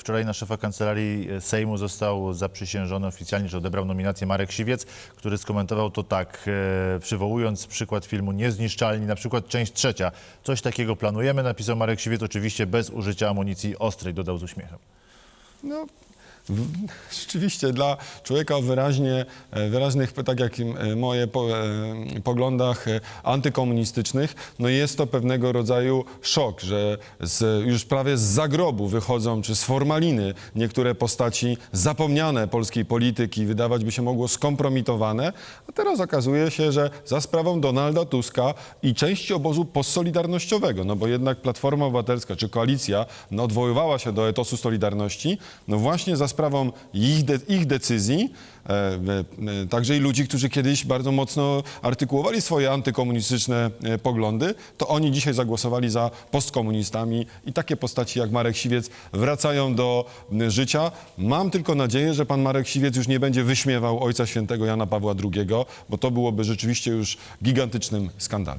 Wczoraj na szefa kancelarii Sejmu został zaprzysiężony oficjalnie, że odebrał nominację Marek Siwiec, który skomentował to tak, e, przywołując przykład filmu Niezniszczalni, na przykład część trzecia. Coś takiego planujemy, napisał Marek Siwiec, oczywiście bez użycia amunicji ostrej, dodał z uśmiechem. No, rzeczywiście dla człowieka o wyraźnie, e, wyraźnych, tak jak e, moje po, e, poglądach antykomunistycznych, no jest to pewnego rodzaju szok, że z, już prawie z zagrobu wychodzą, czy z formaliny niektóre postaci zapomniane polskiej polityki, wydawać by się mogło skompromitowane, a teraz okazuje się, że za sprawą Donalda Tuska i części obozu postsolidarnościowego, no bo jednak Platforma Obywatelska czy koalicja no, odwoływała się do etosu Solidarności, no właśnie za sprawą ich, de, ich decyzji, e, e, także i ludzi, którzy kiedyś bardzo mocno artykułowali swoje antykomunistyczne e, poglądy, to oni dzisiaj zagłosowali za postkomunistami i takie postaci jak Marek Siwiec wracają do życia. Mam tylko nadzieję, że pan Marek Siwiec już nie będzie wyśmiewał Ojca Świętego Jana Pawła II, bo to byłoby rzeczywiście już gigantycznym skandalem.